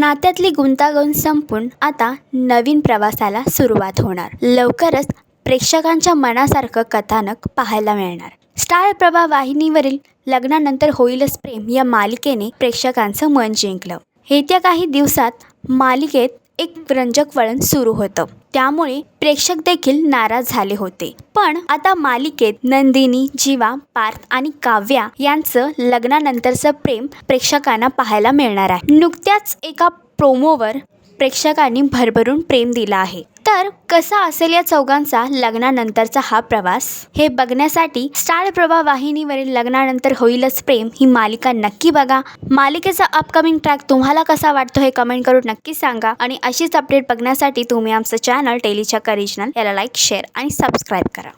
नात्यातली गुंतागुंत संपून आता नवीन प्रवासाला सुरुवात होणार. लवकरच प्रेक्षकांच्या मनासारखं कथानक पाहायला मिळणार. स्टार प्रभा वाहिनीवरील लग्नानंतर होईलच प्रेम या मालिकेने प्रेक्षकांचं मन जिंकलं. येत्या काही दिवसात मालिकेत एक रंजक वळण सुरू होतं. त्यामुळे प्रेक्षक देखील नाराज झाले होते. पण आता मालिकेत नंदिनी जीवा पार्थ आणि काव्या यांचं लग्नानंतरचं प्रेम प्रेक्षकांना पाहायला मिळणार आहे. नुकत्याच एका प्रोमोवर प्रेक्षकांनी भरभरून प्रेम दिलं आहे. तर कसा असेल या चौघांचा लग्नानंतरचा हा प्रवास? हे बघण्यासाठी स्टार प्रभा वाहिनीवरील लग्नानंतर होईलच प्रेम ही मालिका नक्की बघा. मालिकेचा अपकमिंग ट्रॅक तुम्हाला कसा वाटतो हे कमेंट करून नक्की सांगा आणि अशीच अपडेट बघण्यासाठी तुम्ही आमचं चॅनल टेलीच्या करिजनल याला लाईक शेअर आणि सबस्क्राईब करा.